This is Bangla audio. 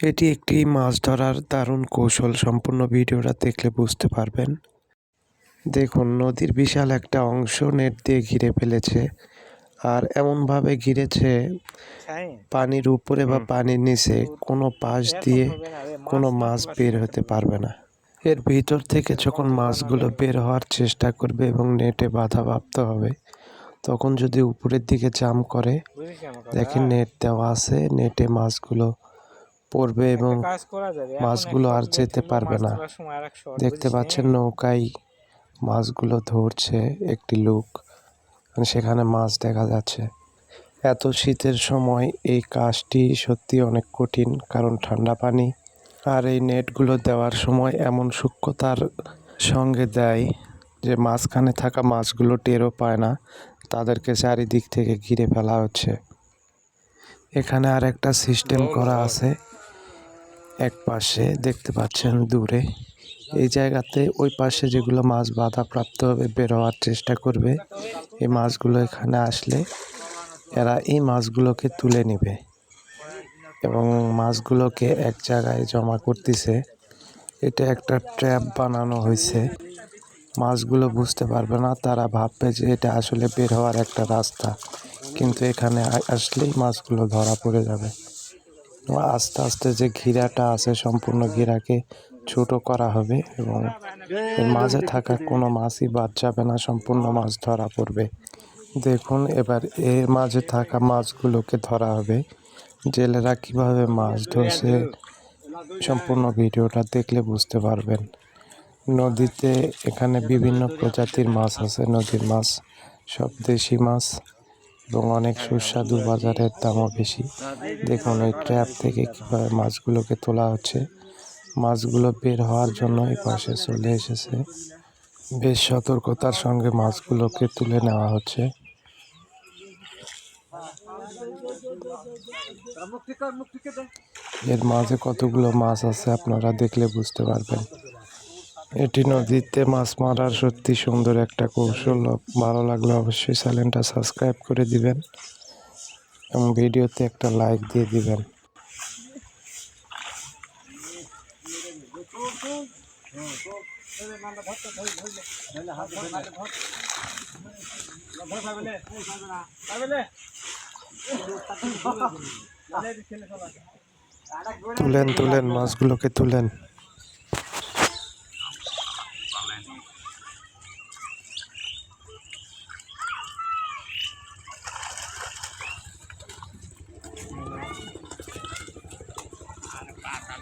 এটি একটি মাছ ধরার দারুণ কৌশল সম্পূর্ণ ভিডিওটা দেখলে বুঝতে পারবেন। দেখুন নদীর বিশাল একটা অংশ নেট দিয়ে ঘিরে ফেলেছে আর এমনভাবে ঘিরেছে পানির উপরে বা পানির নিচে কোনো পাশ দিয়ে কোনো মাছ বের হতে পারবে না। এর ভিতর থেকে যখন মাছগুলো বের হওয়ার চেষ্টা করবে এবং নেটে বাধা প্রাপ্ত হবে তখন যদি উপরের দিকে জাম করে দেখেন নেট দেওয়া আছে নেটে মাছগুলো পড়বে এবং মাছগুলো আর যেতে পারবে না। দেখতে পাচ্ছেন নৌকায় মাছগুলো ধরছে একটি লোক। সেখানে মাছ দেখা যাচ্ছে। এত শীতের সময় এই কাজটি সত্যি অনেক কঠিন কারণ ঠান্ডা পানি আর এই নেটগুলো দেওয়ার সময় এমন সূক্ষ্মতার সঙ্গে দেয় যে মাঝখানে থাকা মাছগুলো টেরও পায় না। তাদেরকে চারিদিক থেকে ঘিরে ফেলা হচ্ছে। এখানে আর একটা সিস্টেম করা আছে। এক পাশে দেখতে পাচ্ছেন দূরে। এই জায়গাতে ওই পাশে যেগুলো মাছ বাধা প্রাপ্ত হবে বের হওয়ার চেষ্টা করবে, এই মাছগুলো এখানে আসলে এরা এই মাছগুলোকে তুলে নেবে এবং মাছগুলোকে এক জায়গায় জমা করতেছে। এটা একটা ট্র্যাপ বানানো হয়েছে। মাছগুলো বুঝতে পারবে না, তারা ভাববে যে এটা আসলে বের হওয়ার একটা রাস্তা। কিন্তু এখানে আসলেই মাছগুলো ধরা পড়ে যাবে। আস্তে আস্তে যে ঘিরাটা আছে, সম্পূর্ণ ঘিরাকে ছোট করা হবে এবং এর মাঝে থাকা কোনো মাছই বাদ যাবে না, সম্পূর্ণ মাছ ধরা পড়বে। দেখুন, এবার এর মাঝে থাকা মাছগুলোকে ধরা হবে। জেলেরা কীভাবে মাছ ধরছে সম্পূর্ণ ভিডিওটা দেখলে বুঝতে পারবেন। নদীতে এখানে বিভিন্ন প্রজাতির মাছ আছে, নদীর মাছ, সব দেশি মাছ। এবং অনেক সুস্বাদু বাজারের দামও বেশি। দেখুন, এই ট্র্যাপ থেকে কীভাবে মাছগুলোকে তোলা হচ্ছে। মাছগুলো বের হওয়ার জন্য এই পাশে চলে এসেছে। বেশ সতর্কতার সঙ্গে মাছগুলোকে তুলে নেওয়া হচ্ছে। এর মাঝে কতগুলো মাছ আছে আপনারা দেখলে বুঝতে পারবেন। এটি নদীতে মাছ মারার সত্যি সুন্দর একটা কৌশল। ভালো লাগলে অবশ্যই চ্যানেলটা সাবস্ক্রাইব করে দিবেন এবং ভিডিওতে একটা লাইক দিয়ে দিবেন। তুলেন তুলেন, মাছগুলোকে তুলেন।